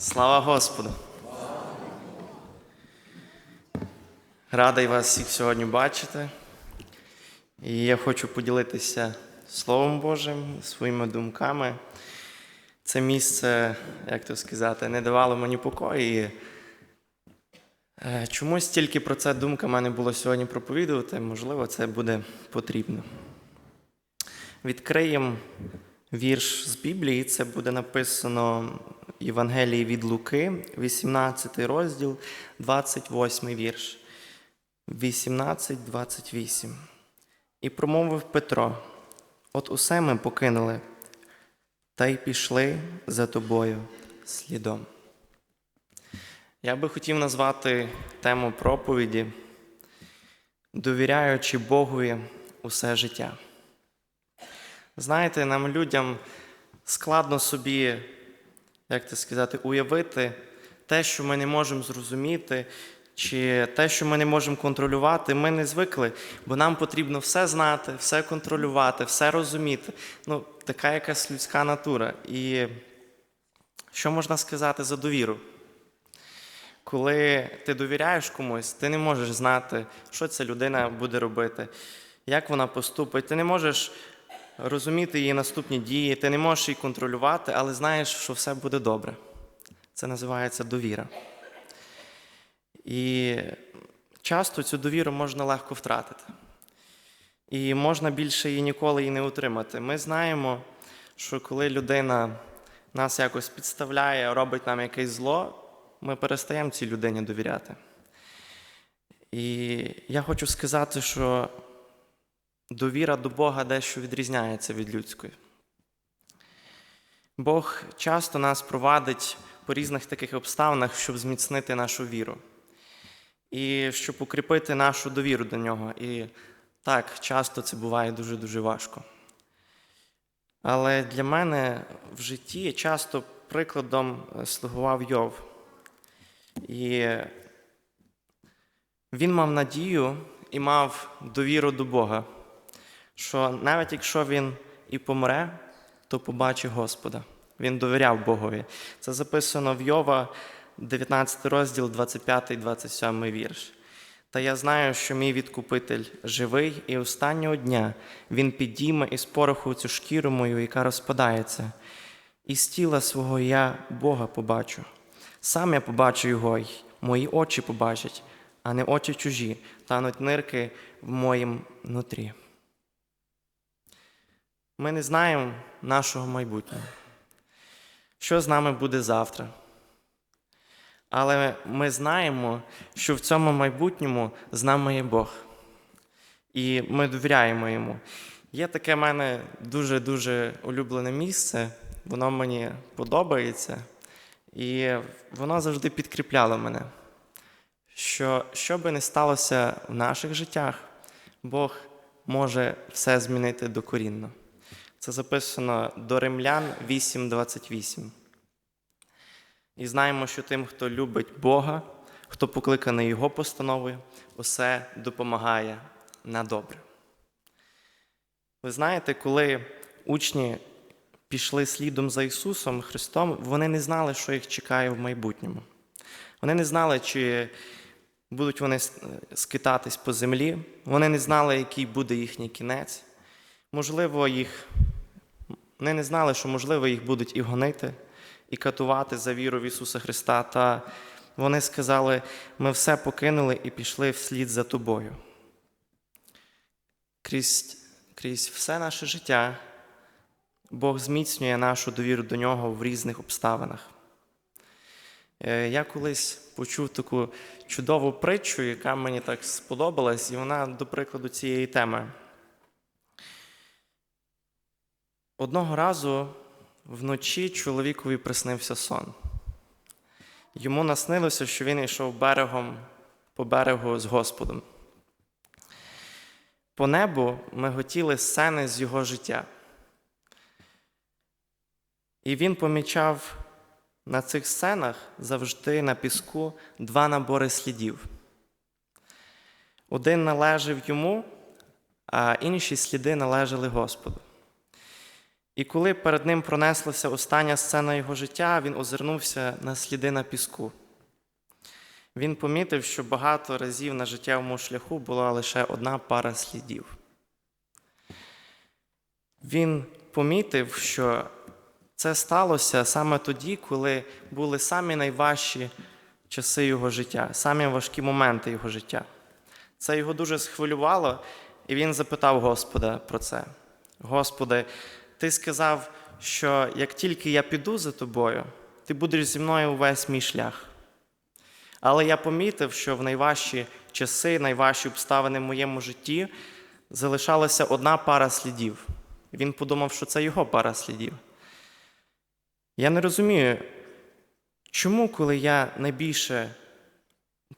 Слава Господу! Радий вас всіх сьогодні бачити. І я хочу поділитися Словом Божим, своїми думками. Це місце, як то сказати, не давало мені покою. І е, чомусь тільки про це думка в мене було сьогодні проповідувати. Можливо, це буде потрібно. Відкриємо вірш з Біблії. Це буде написано в Євангелії від Луки, 18 розділ, 28 вірш. 18-28. І промовив Петро: От усе ми покинули, та й пішли за тобою слідом. Я би хотів назвати тему проповіді, довіряючи Богові усе життя. Знаєте, нам людям складно собі, як це сказати, уявити те, що ми не можемо зрозуміти, чи те, що ми не можемо контролювати, ми не звикли, бо нам потрібно все знати, все контролювати, все розуміти. Ну, така якась людська натура. І що можна сказати за довіру? Коли ти довіряєш комусь, ти не можеш знати, що ця людина буде робити, як вона поступить. Ти не можеш розуміти її наступні дії, ти не можеш її контролювати, але знаєш, що все буде добре. Це називається довіра. І часто цю довіру можна легко втратити. І можна більше її ніколи і не утримати. Ми знаємо, що коли людина нас якось підставляє, робить нам якесь зло, ми перестаємо цій людині довіряти. І я хочу сказати, що довіра до Бога дещо відрізняється від людської. Бог часто нас провадить по різних таких обставинах, щоб зміцнити нашу віру і щоб укріпити нашу довіру до нього. І так, часто це буває дуже-дуже важко. Але для мене в житті часто прикладом слугував Йов. І він мав надію і мав довіру до Бога, що навіть якщо він і помре, то побачить Господа. Він довіряв Богові. Це записано в Йова, 19 розділ, 25-27 вірш. Та я знаю, що мій відкупитель живий, і останнього дня він підійме із пороху цю шкіру мою, яка розпадається, і з тіла свого я Бога побачу. Сам я побачу його, й мої очі побачать, а не очі чужі, тануть нирки в моїм нутрі. Ми не знаємо нашого майбутнього. Що з нами буде завтра? Але ми знаємо, що в цьому майбутньому з нами є Бог. І ми довіряємо йому. Є таке в мене дуже-дуже улюблене місце, воно мені подобається, і воно завжди підкріпляло мене. Що що би не сталося в наших життях, Бог може все змінити докорінно. Це записано до Римлян 8.28. І знаємо, що тим, хто любить Бога, хто покликаний Його постановою, усе допомагає на добре. Ви знаєте, коли учні пішли слідом за Ісусом Христом, вони не знали, що їх чекає в майбутньому. Вони не знали, чи будуть вони скитатись по землі, вони не знали, який буде їхній кінець. Можливо, їх вони не знали, що можливо їх будуть і гонити і катувати за віру в Ісуса Христа. Та вони сказали: ми все покинули і пішли вслід за тобою. Крізь, крізь все наше життя Бог зміцнює нашу довіру до нього в різних обставинах. Е, Я колись почув таку чудову притчу, яка мені так сподобалась, і вона, до прикладу, цієї теми. Одного разу Вночі чоловікові приснився сон. Йому наснилося, що він йшов берегом по берегу з Господом. По небу ми готіли сцени з його життя. І він помічав на цих сценах завжди на піску два набори слідів. Один належав йому, а інші сліди належали Господу. І коли перед ним пронеслася остання сцена його життя, він озирнувся на сліди на піску. Він помітив, що багато разів на життєвому шляху була лише одна пара слідів. Він помітив, що це сталося саме тоді, коли були самі найважчі часи його життя, самі важкі моменти його життя. Це його дуже схвилювало, і він запитав Господа про це. Господи, ти сказав, що як тільки я піду за тобою, ти будеш зі мною увесь мій шлях. Але я помітив, що в найважчі часи, найважчі обставини в моєму житті залишалася одна пара слідів. Він подумав, що це його пара слідів. Я не розумію, чому, коли я найбільше,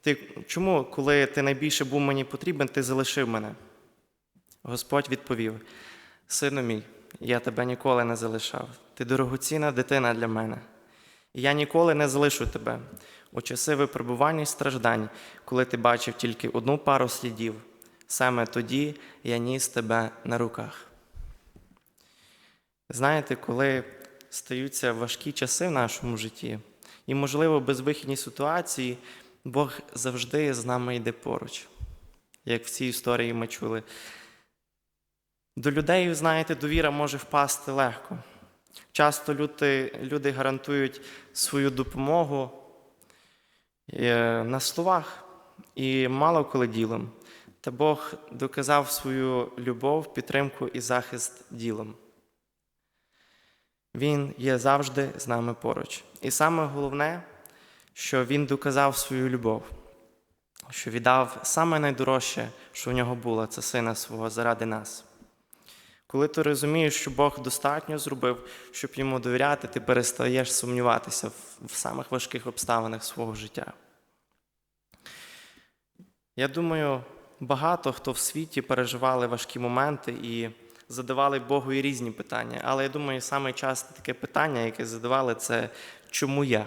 ти, чому, коли ти найбільше був мені потрібен, ти залишив мене? Господь відповів: Сину мій, я тебе ніколи не залишав. Ти дорогоцінна дитина для мене. І я ніколи не залишу тебе у часи випробувань і страждань, коли ти бачив тільки одну пару слідів. Саме тоді я ніс тебе на руках. Знаєте, коли стаються важкі часи в нашому житті, і, можливо, безвихідні ситуації, Бог завжди з нами йде поруч. Як в цій історії ми чули. До людей, знаєте, довіра може впасти легко. Часто люди, люди гарантують свою допомогу е, на словах і мало коли ділом. Та Бог доказав свою любов, підтримку і захист ділом. Він є завжди з нами поруч. І саме головне, що Він доказав свою любов, що віддав саме найдорожче, що в нього було, це сина свого заради нас. Коли ти розумієш, що Бог достатньо зробив, щоб йому довіряти, ти перестаєш сумніватися в, самих важких обставинах свого життя. Я думаю, багато хто в світі переживали важкі моменти і задавали Богу і різні питання. Але я думаю, саме часто таке питання, яке задавали, це чому я?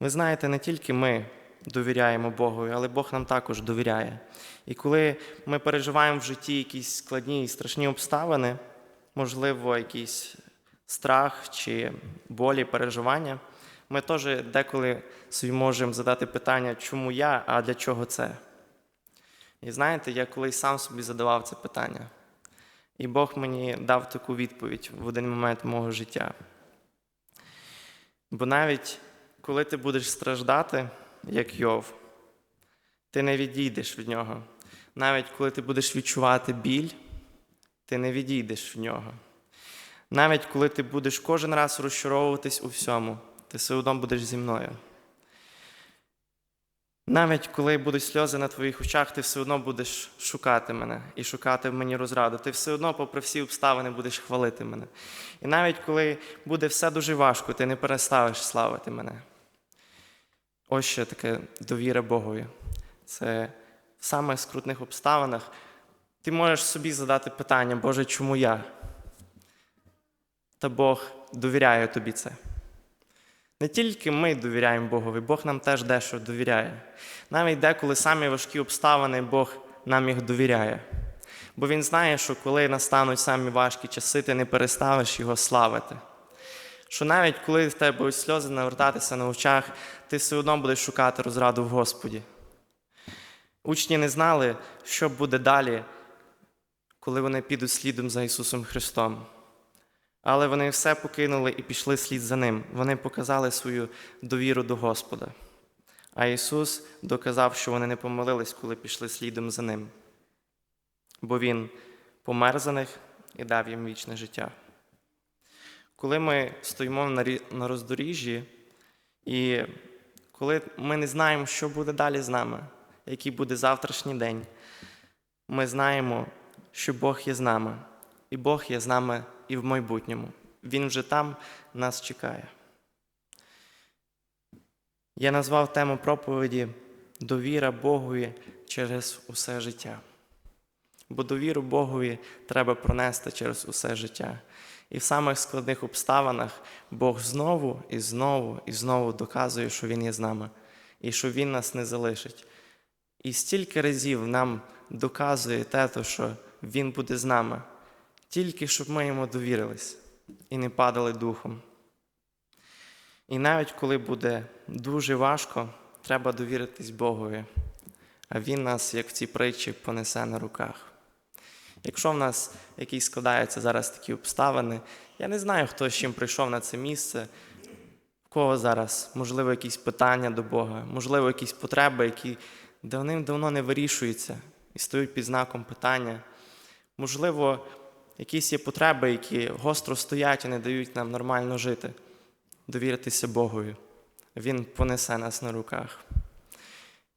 Ви знаєте, не тільки ми довіряємо Богу, але Бог нам також довіряє. І коли ми переживаємо в житті якісь складні і страшні обставини, можливо, якийсь страх чи болі, переживання, ми теж деколи собі можемо задати питання, чому я, а для чого це? І знаєте, я колись сам собі задавав це питання. І Бог мені дав таку відповідь в один момент мого життя. Бо навіть коли ти будеш страждати, як Йов, ти не відійдеш від нього. Навіть коли ти будеш відчувати біль, ти не відійдеш від нього. Навіть коли ти будеш кожен раз розчаровуватись у всьому, ти все одно будеш зі мною. Навіть коли будуть сльози на твоїх очах, ти все одно будеш шукати мене і шукати в мені розраду. Ти все одно, попри всі обставини, будеш хвалити мене. І навіть коли буде все дуже важко, ти не переставиш славити мене. Ось що таке довіра Богові. Це в самих скрутних обставинах ти можеш собі задати питання, Боже, чому я? Та Бог довіряє тобі це. Не тільки ми довіряємо Богові, Бог нам теж дещо довіряє. Навіть деколи самі важкі обставини Бог нам їх довіряє. Бо Він знає, що коли настануть самі важкі часи, ти не переставиш його славити. Що навіть коли в тебе будуть сльози навертатися на очах, ти все одно будеш шукати розраду в Господі. Учні не знали, що буде далі, коли вони підуть слідом за Ісусом Христом. Але вони все покинули і пішли слід за Ним. Вони показали свою довіру до Господа. А Ісус доказав, що вони не помилились, коли пішли слідом за Ним. Бо Він помер за них і дав їм вічне життя. Коли ми стоїмо на роздоріжжі, і коли ми не знаємо, що буде далі з нами, який буде завтрашній день, ми знаємо, що Бог є з нами, і Бог є з нами і в майбутньому. Він вже там нас чекає. Я назвав тему проповіді Довіра Богові через усе життя. Бо довіру Богові треба пронести через усе життя. І в самих складних обставинах Бог знову і знову і знову доказує, що Він є з нами, і що Він нас не залишить. І стільки разів нам доказує те, що Він буде з нами тільки щоб ми йому довірились і не падали духом. І навіть коли буде дуже важко, треба довіритись Богові, а Він нас, як в цій притчі, понесе на руках. Якщо в нас якісь складаються зараз такі обставини, я не знаю, хто з чим прийшов на це місце, в кого зараз, можливо, якісь питання до Бога, можливо, якісь потреби, які давним-давно не вирішуються і стоять під знаком питання. Можливо, якісь є потреби, які гостро стоять і не дають нам нормально жити. Довіритися Богові. Він понесе нас на руках.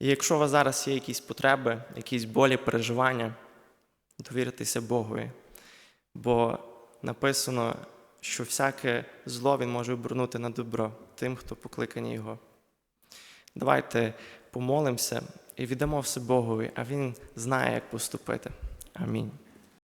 І якщо у вас зараз є якісь потреби, якісь болі, переживання, довіритися Богові. Бо написано, що всяке зло він може обернути на добро тим, хто покликані Його. Давайте помолимося і віддамо все Богові, а Він знає, як поступити. Амінь.